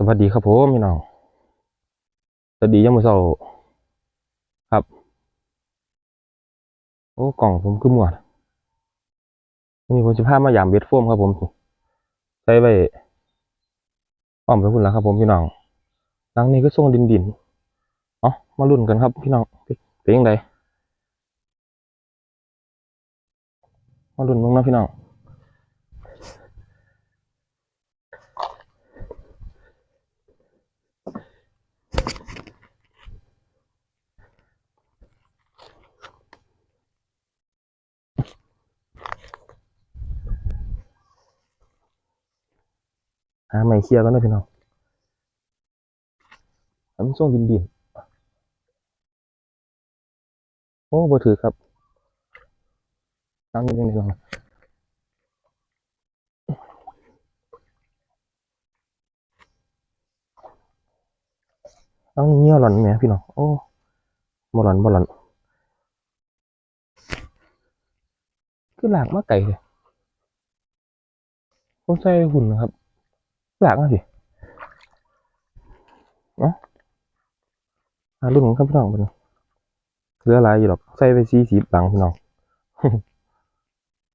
สวัสดีครับผมพี่น้อง สวัสดียามมื้อเช้าครับ โอ้กล่องผมคือมั่วนะวันนี้ผมจะพามายามเบ็ดโฟมครับผมใช้ไว้อ้อมไปพุ่นแล้วครับผมพี่น้องหลังนี้ก็ส่งดินดินเอ๋อมาลุ้นกันครับพี่น้องเป็นเป็นยังไงมาลุ้นมึงนะพี่น้อง หาไม้เคลียร์กันนะพี่น้องทำส่งดินดินโอ้บ่ถือครับตั้งนิดนึงดีกว่าตั้งเงี้ยหล่อนแหมพี่น้อง โอ้บ่หล่อนบ่หล่อนคือหลากมาไก่เลยผมใส่หุ่นนะครับ หลากมาสินะหารุ่นของครับพี่น้องเป็นเหลืออะไรอยู่หรอกใส่ไปสี่สิบหลังพี่น้อง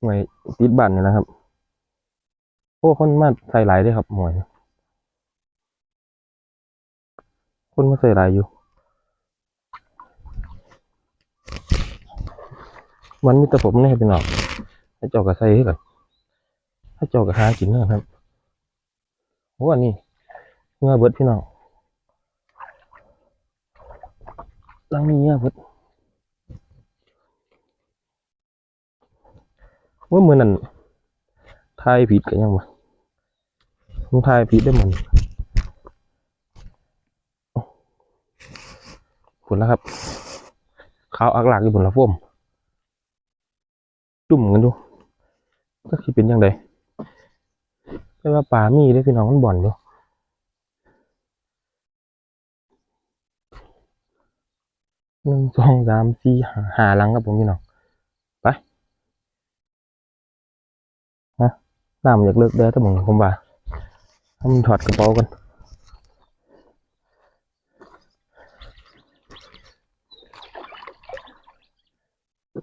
ห่วยติดบันนี่นะครับโอ้คนมาใส่หลายด้วยครับหมวยคนมาใส่หลายอยู่ มันมีแต่ผมนี่พี่น้องให้เจ้ากับใส่ให้กันให้เจ้ากับหากินนะครับ โอ้อันนี้เงือเบิดพี่น้องลังนี้เงือเบิดว่าเมื่อนั่นทายผิดกันยังวะมึงทายผิดได้หมันผลแล้วครับขาวอักหลากอยู่บนละฟ้มจุ่มกันดูก็คือเป็นยังไง แต่ว่าป่ามีได้อพี่น้องมันบ่อนอยู่หนึ่งสองสามสี่ห้าหลังครับผมพี่น้องไปฮะน้ำอยากเลิกเด้อแต่ผมผมว่าให้มันถอดกระเป๋ากัน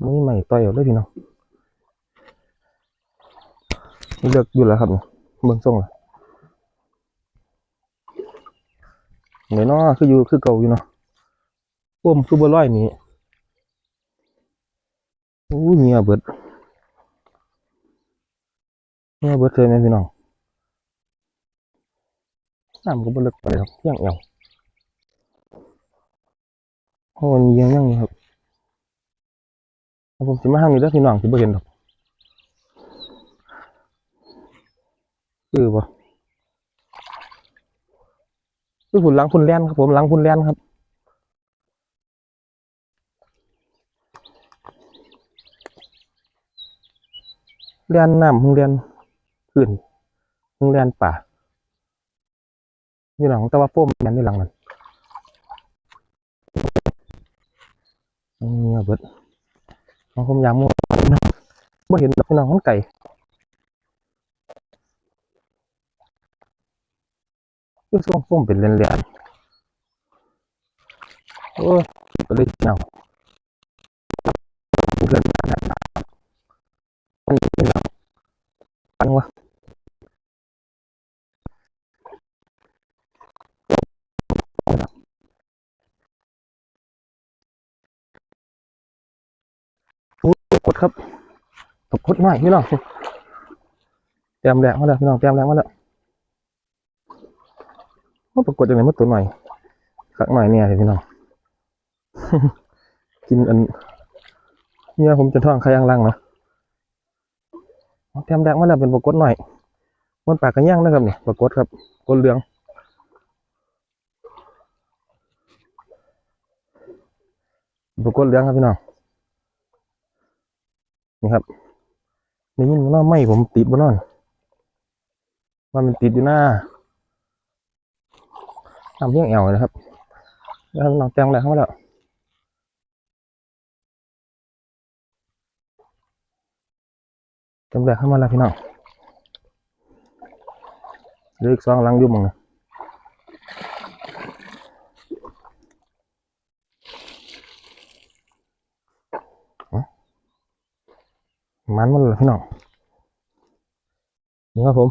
ไม่ใหม่ต่อยเอาเลยพี่น้องเลือกอยู่แล้วครับเนี่ย เบิ่งส่งละเดี๋ยวเนาะคืออยู่คือเก่าอยู่เนาะพ่วมคือบัวลอยนี่อู้เงียเบิดเงียเบิดเลยไหมพี่น้องน้ำก็บ่เลึกไปหรอกเที่ยงเอวโอ้ยยังยังครับผมสิมาห้างนี้แล้วพี่น้องสิบ่เห็นดอก คือบ่คือฝุ่นหลังฝุ่นแล่นครับผมหลังฝุ่นแล่นครับเรียนน้ำเพิ่งเรียนพื้นเพิ่งเรียนป่านี่หลังต่ว่าโป้มแมนนี่หลังมันเงียบเบิดเอาผมยามมัวนะบ่เห็นดอกพี่น้องมันไก่ คือส่งส้มเป็นเรียนๆโอ้ยก็เลยเงาเพื่อนบ้านนะมันเป็นหลังปังวะกดครับตบกดหน่อยพี่น้องเตรียมแรงมาแล้วพี่น้องเตรียมแรงมาแล้ว ปรากฏยังไงมาตัวหน่อยสักหน่อยเนี่ยพี่น้องกินอันเนี่ยผมจะท้องใครยังลังเนาะเตรียมแรงมาแล้วเป็นปรากฏหน่อยมันปากกันย่างนะครับเนี่ยปรากฏครับกดเหลืองปรากฏเหลืองครับพี่น้องนี่ครับได้ยินว่าไม่ผมติดบนนอนว่ามันติดอยู่หน้า ทำเรื่องเอวนะครับแล้วน้องแตงแะไรเข้าแล้วจำแดกเข้ามาแล้วพี่น้องเลือกสองลังยุ่มมึงนะมันมันเลยพี่น้องนี่ครับผม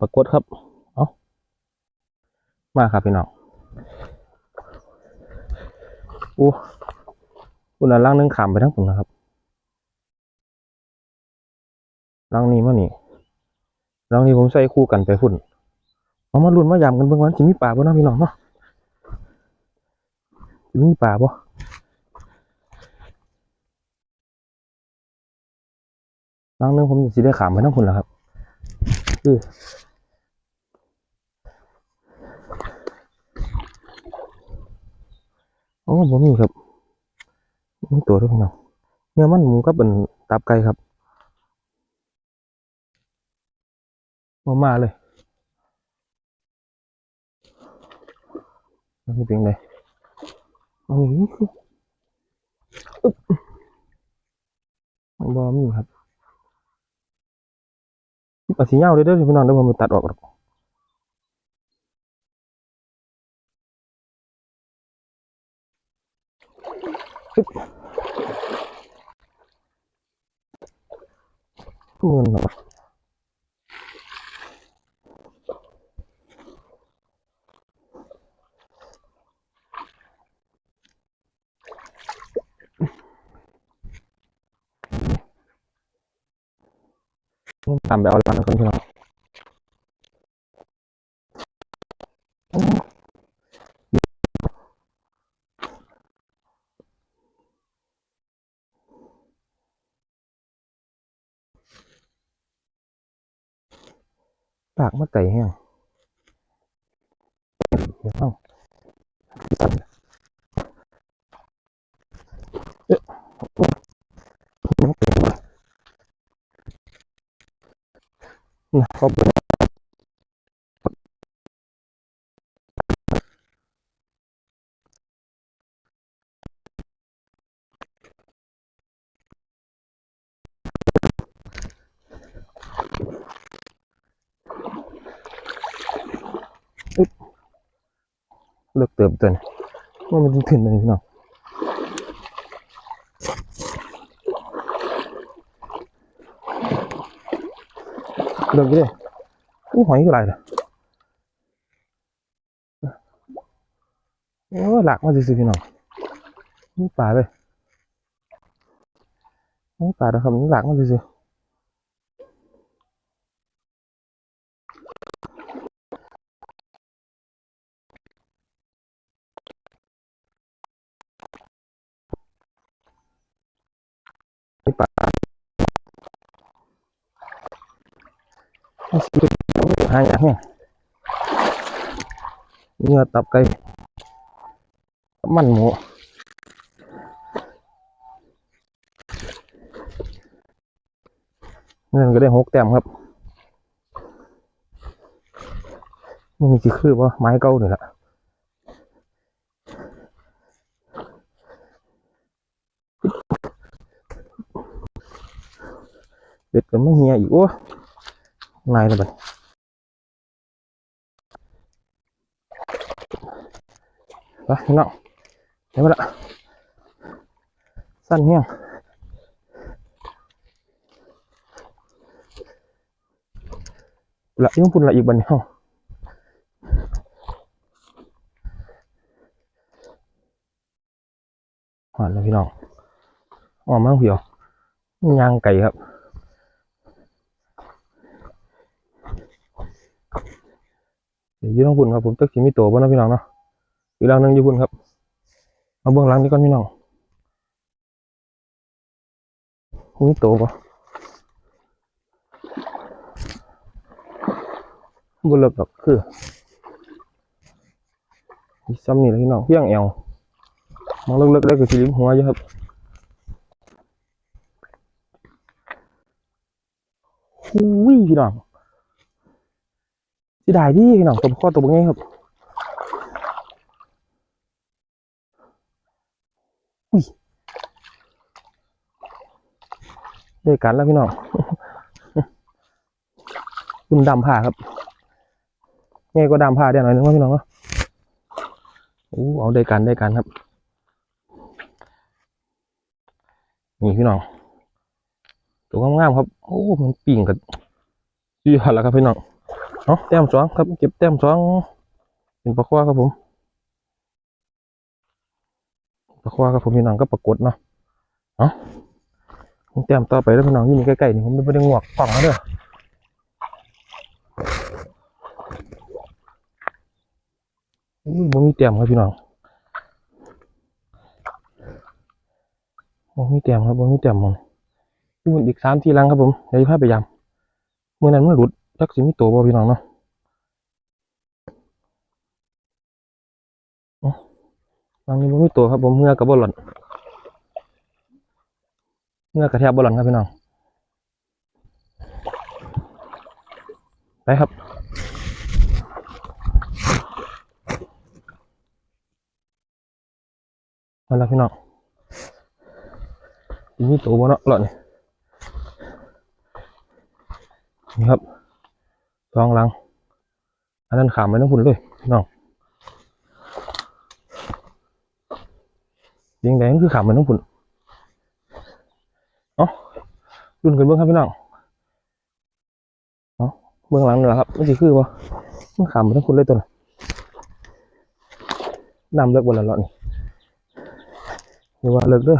ปรากฏครับ มาครับพี่น้องอู้คุณน่ะล่างนึงขามไปทั้งผมนะครับล่างนี้มานี่ล่างนี้ผมใส่คู่กันไปฝุ่นเอามาลุ้นมายำกันเบิ่งวันสิมีป่าบ่เนาะพี่น้องเนาะสิมีป่าบ่ล่างนึงผมสิได้ขามไปทั้งคุณแล้วครับคือ โอ้ผมมีครับมีตัวด้วยพี่น้องเนื้อมันหมูก็เป็นตับไก่ครับมามาเลยนี่เป็นไงโอันนี้คืออึ๊บมันบอมีครับปัดสีเงาเลยเด้อพี่น้องเดี๋ยวผมไปตัดออกหรอกอึ๊บ เงินเหรอผมตามไปเอาร้านก่อนพี่น้องปากมาไต่แห้งเดี๋ยวเอาเอ๊ะมันเก่งว่ะนะเขาเปิด เลิกเติมเตือนว่ามันถึงเลยพี่น้องเลิกไปเลยอู้หอยก็ไรล่ะโอ้หลักมาสิสิพี่น้องนี่ป่าเลยนี่ป่าเด้อครับนี่หลักมาสิสิ นี่ป่านี่สิเป็นหายากแห้งเนื้อตับไก่กับมันหมูเงินก็ได้หกแต้มครับมันมีกี่คือว่าไม้เก่านี่แหละ เบ็ดก็ไม่เฮียอีกโอ้นายแล้วบัดไปพี่น้องเดี๋ยวมาละสั้นเฮียงละยังปุ่นละอีกบัดนี้เฮาหอนแล้วพี่น้องออกมาเหี่ยวยางไก่ครับ เดี๋ยว อยืนต้องพุ่นครับผมตึกสิมีตัวบ่เนะพี่น้องเนาะอีกหลังนึงอยู่พุ่นครับมาเบื้องหลังนี้ก่อนพี่น้องมีตัวบ่บ่เลิกหรอกคืออีซ้ำนี่แหละพี่น้องเพียงแอวมองเลิกๆได้ก็สิลิ้มหัวอยู่ครับหูยพี่น้อง สิได้ดีพี่น้องตัวข้อตัวบ่ไงครับอุ้ยได้การแล้วพี่น้องขึ้นดำผ้าครับไงก็ดำผ้าเดี๋ยวหน่อยนึงว่าพี่น้องเนาะโอ้เอาได้การได้การครับนี่พี่น้องตัวงามๆครับ โอ้มันปิ่งกันยี่ห้อแล้วครับพี่น้อง เอาแต้มสองครับ เก็บแต้มสองเป็นปลาควาครับผมปลาควาครับผมพี่น้องก็ปรากฏเนาะเอาแต้มต่อไปแล้วพี่น้องที่นี่ใกล้ๆนี่ผมไม่ได้งวกกล่องแล้วเด้ออุ้ยบ่มีแต้มครับพี่น้องบ่มีแต้มครับบ่มีแต้มมันอยู่บนอีกสามทีลังครับผมเดี๋ยวจะพาไปยำเมื่อนั้นมันหลุด จักสิมีตัวบ่พี่น้องเนาะเอ้างนี้บ่มีตัวครับผมเมื่อกับบ่หล่นเมื่อกระแทบบ่หล่นครับพี่น้องไปครับมาแล้วพี่น้องอีตัวบนเนาะหล่นนี่ครับ สองหลัง อันนั้นขามไปน้ำพุ่นเลยน้องยิงแดงคือขามไปน้ำพุ่นเอ้ารุ่นกันเบื้องครับพี่น้องเอ้าเบื้องหลังนี่แหละครับไม่ใช่คือปะมันขามไปน้ำพุ่นเลยตัวน่ะน้ำเลิกบนละหลอนนี่อย่าว่าเลิกเด้อ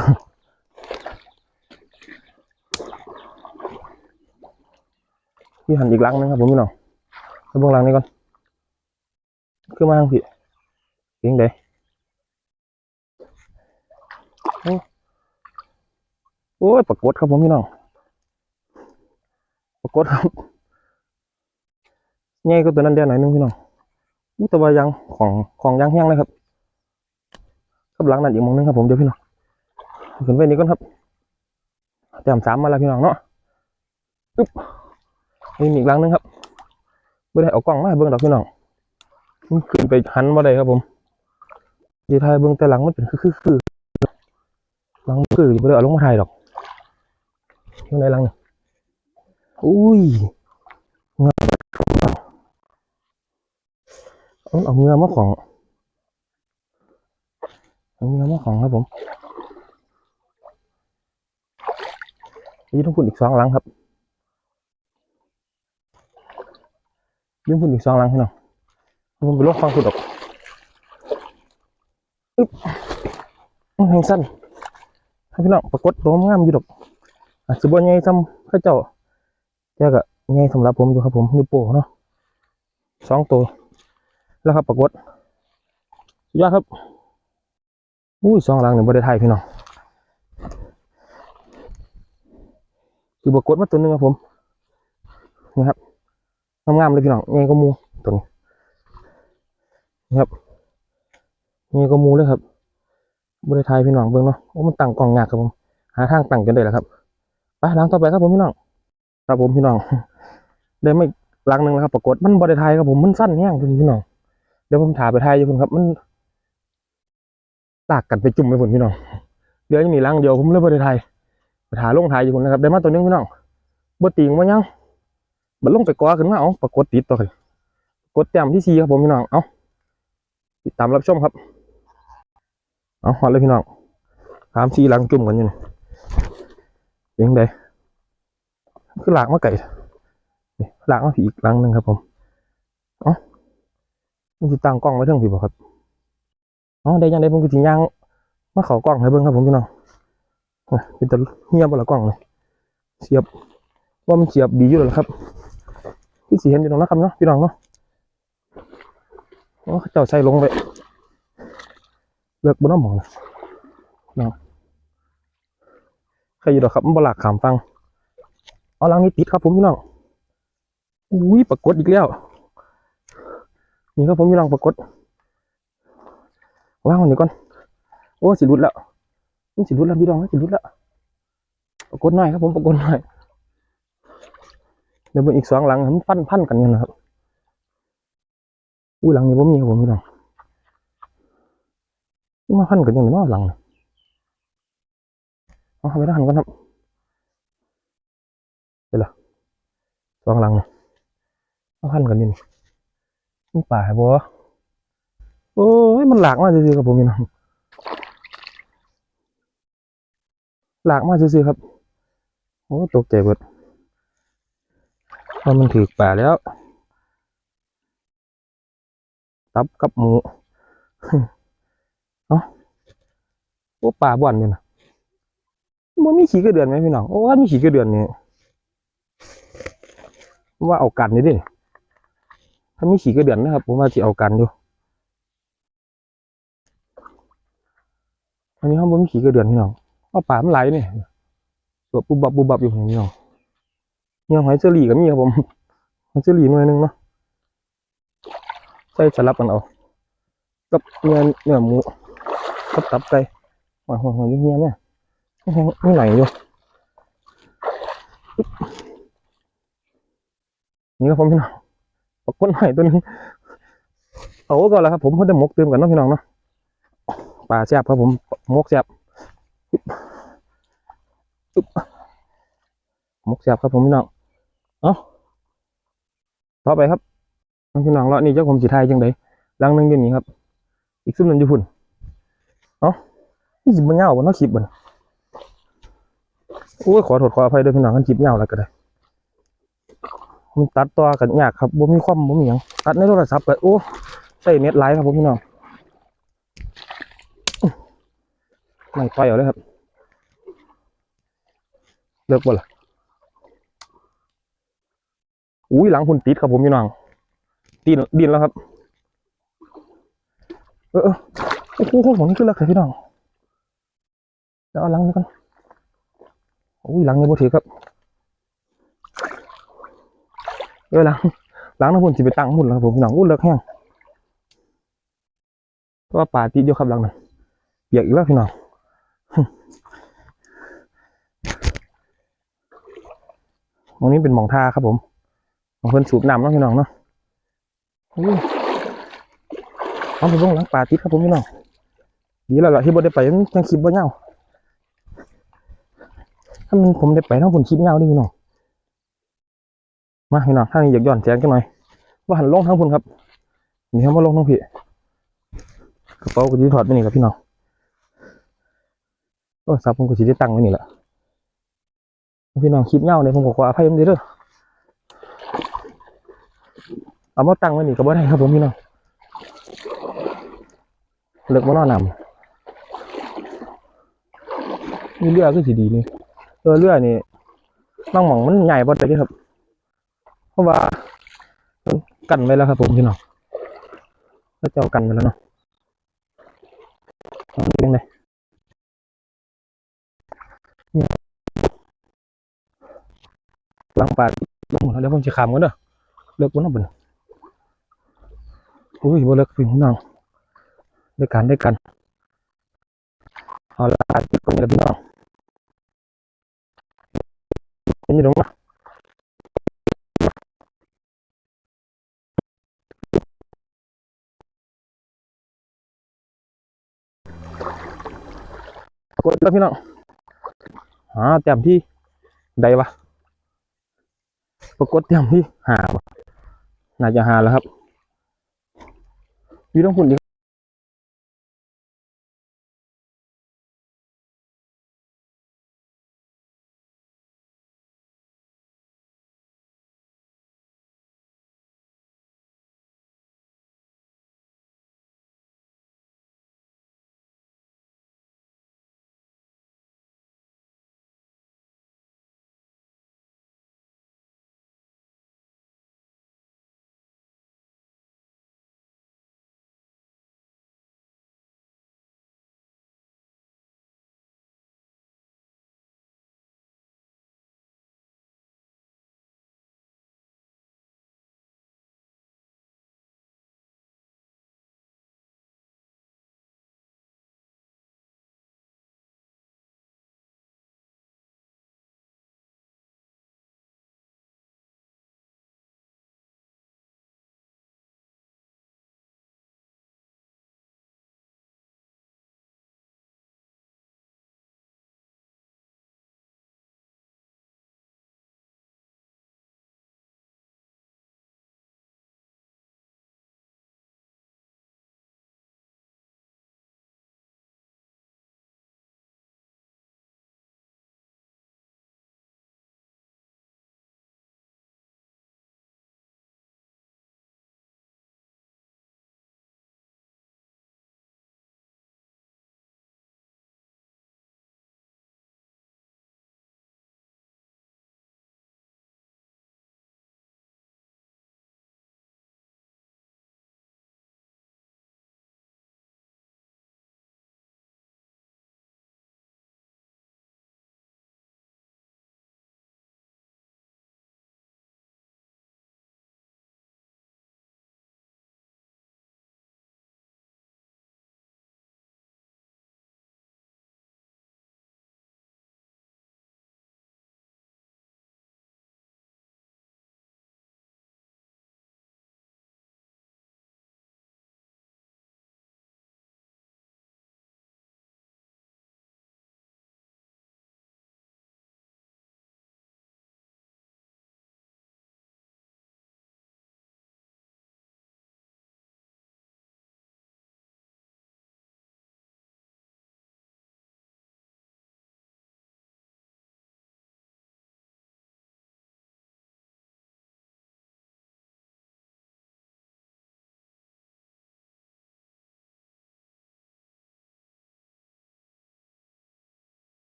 พี่หันอีกลังนึงครับผมพี่น้อง ไปเบื้องหลังนี้ก่อนคือมาทางผิดเพียงใดโอ้โอ้ยปรากฏครับผมพี่น้องปรากฏครับใหญ่ก็ตัวนั้นเดียวหน่อยนึงพี่น้องอู้ตัวายังของของยังแห้งเลยครับกับหลังนั่นอีกมองนึงครับผมเดี๋ยวพี่น้องขึ้นไปนี่ก่อนครับแต้มสามมาแล้วพี่น้องเนาะอึ๊บมีอีกหลังนึงครับ ไม่ได้เอากล้องมาให้เบิ่งดอกพี่น้องมันขึ้นไปหันมาได้ครับผมดีไทยเบิ่งแต่หลังมันเป็นคือคือคือหลังคือไม่ได้เอาลงมาถ่ายดอกยังไงหลังอุ้ยเงาเอาเอาเงามาของเอาเงามาของครับผมยืนพุ่นอีกสองหลังครับ ยืนพุ่นอีกสองลังพี่น้องผมไปลกฟังพุ่นออกอึ๊บแหงสั้นให้พี่น้องปรากฏตัวงามอยู่ดอกอาจจะบ่ใหญ่ซ้ำเข้าเจ้าแต่ก็ใหญ่สำหรับผมอยู่ครับผมนิ้วโป้เนาะสองตัว แล้วครับปรากฏสุดยอดครับอุ้ยสองลังเนี่ยบ่ได้ถ่ายพี่น้องคือปรากฏมาตัวหนึงครับผมนี่ครับ งามๆเลยพี่น้องเงี้ยก็มูตัวนี้นครับเงี้ยก็มูเลยครับบริไทยพี่น้องเบิ่งเนาะโอ้มันตั้งกล่องยากครับผมหาทางตั้งกันได้แหละครับไปหลังต่อไปครับผมพี่น้องครับผมพี่น้องได้ไม่หลังหนึ่งแล้วครับปรากฏมันบริไทยครับผมมันสั้นแห้งพี่น้องเดี๋ยวผมถ่ายไปไทยอยู่คุณครับ มันลากกันไปจุ่มไปผลพี่น้องเดี๋ยวยังมีหลังเดียวผมเลยบริไทยไปหาลงถ่ายอยู่คนนะครับได้มาตัวหนึงพี่น้องบ่ติงบ่ยัง บัดลงไปกอขึ้นมาเอาปรากฏติดตัวเลยกดแต้มที่สี่ครับผมพี่น้องเอาติดตามรับชมครับเอาฮอดเลยพี่น้องสามสี่หลังจุ่มกันอยู่นี่เลี้ยงใดคือหลากมาไก่หลากมาผีอีกหลังหนึ่งครับผมเอามันจะตั้งกล้องไว้เทั้งผีบ่ครับอ๋อได้ยังได้ผมก็สิย่างมาเขากล้องให้เบิ่งครับผมพี่น้องเป็นตะเงียบบ่ละกล้องเลยเสียบว่ามันเสียบดีอยู่แล้วครับ พี่สีเห็นอยู่ตรงนั้นครับเนาะพี่น้องเนาะโอ้เจ้าใส่ลงไปเลือกบนน้ำหมองนะเนาะใครอยู่ดอกครับมันบลากขามฟังเอาลังนี้ติดครับผมพี่น้องอุ้ยปรากฏอีกแล้วนี่ครับผมพี่น้องปรากฏว่างมันนี้ก่อนโอ้สิรุดแล้วมันสิรุดแล้วพี่น้องสิรุดแล้วปรากฏหน่อยครับผมปรากฏหน่อย เดี๋ยวเป็นอีกสองหลังมันฟันพันกันอยู่นะครับอุ้ยหลังนี้ผมมีครับผมพี่น้องมันมาพันกันยังไงเนาะหลังน่ะเอาไปด้านกันครับเดี๋ยวละสองหลังนะมาพันกันอยู่นี่มันป่าบัวโอ้ยมันหลากมากจริงๆครับผมพี่น้องหลากมาซื่อๆครับโอ้ตกใจเบิด ว่ามันถือป่าแล้ว ตับกับหมูเอ้าโอ้ป่าบ่อนอยู่นะมันมีขี้กระเดือนไหมพี่น้อง โอ้ว่ามีขี้กระเดือนนี่ว่าเอากันนี่ดิถ้ามีขี้กระเดือนนะครับ ผมว่าจะเอากันอยู่อันนี้ห้องบ่มีขี้กระเดือนพี่น้องเอาป่ามันไหลนี่ตัวบุบบับบุบบับอยู่พี่น้อง เนี่ยหอยเชอรี่ก็มีครับผมหอยเชอรี่หน่วยหนึงเนาะใส่สลับกันเอากับเนื้อเนื้อหมูกับตับไก่หอยหอยหอยเงี้ยเนี่ยไม่ไหลอยู่นี่ครับผมพี่น้องปกก้นหอยตัวนี้เอาก่อนแล้วครับผมเพิ่งได้หมกเติมกันเนาะพี่น้องเนาะปลาแซ่บครับผมหมกแซ่บปึ๊บปึ๊บหมกแซ่บครับผมพี่น้อง เอาต่อไปครับพี่น้องเลาะนี่เจ้าผมสีไทยจังไดลังนึงอยู่นี่ครับ อีกซุ่มนึงอยู่พุ่นเอ้านี่สิบมันยาบ่เนาะคลิปมันโอ้ยขอโทษขออภัยด้วยพี่น้องกันคลิปยาวแล้วก็ได้มันตัดต่อกันยากครับบ่มีความบ่มีหยังตัดในโทรศัพท์ก็โอ้ใช้เน็ตไลฟ์ครับผมพี่น้องไม่ต่อยเอาเลยครับเลิกบ่ล่ะ อุ้ยหลังพุ่นติดครับผมพี่น้องดินดินแล้วครับ เออโอ้โหผมนี่ขึ้นแล้วครับพี่น้องเดี๋ยวเอาหลังนี้ก่อนโอ้ยหลังนี้บ่ถือครับเออหลังหลังน้ำพุ่นสิไปตั้งพุ่นแล้วครับผมพี่น้องอุ้ยเลิกแห้งเพราะว่าป่าติดอยู่ครับหลังนั้นเปียกอีกแล้วพี่น้องตรงนี้เป็นหมองท่าครับผม ของเพิ่นสูบน้ำเนาะพี่น้องเนาะเอาไปลงหลังป่าติดครับผมพี่น้องดีแล้วล่ะที่บ่ได้ไปมันยังคลิปบ่เงาถ้ามันผมได้ไปต้องผมคลิปเงาดิพี่น้องมาพี่น้องถ้านี่อยากย้อนแจ้งกันหน่อยว่าหันลงทั้งพุ่นครับนี่ครับว่าลงทั้งพี่กระเป๋าก็จะถอดไปนี่ครับพี่น้องโอ้ซับผมก็สิได้ตั้งไว้นี่แหละพี่น้องคลิปเงาเนี่ยผมก็ขออภัยมันเด้อ เอามาตั้งไว้นี่ก็บ่ได้ครับผมพี่น้องเลิกมานอนนำมีเรือก็สิดีนี่เออเรือนี่บางหม่องมันใหญ่บ่ได้เด้ครับ เพราะว่ากันไว้แล้วครับผมพี่น้องก็เจ้ากันไว้แล้วเนาะเอาเป็นไงเนี่ยหลังปากลงหมดแล้วเดี๋ยวผมจะขามกันเด้อเลิกบ่เนาะเบิ่น อุ้ยบ่เลิกพี่น้องด้วยกันด้วยกันเอาละติดกันเลยพี่น้องเป็นยังไงกดแล้วพี่น้องหาเต็มที่ใดวะปรากฏเต็มที่หาวะน่าจะหาแล้วครับ อยู่ต้องหุ่นดิ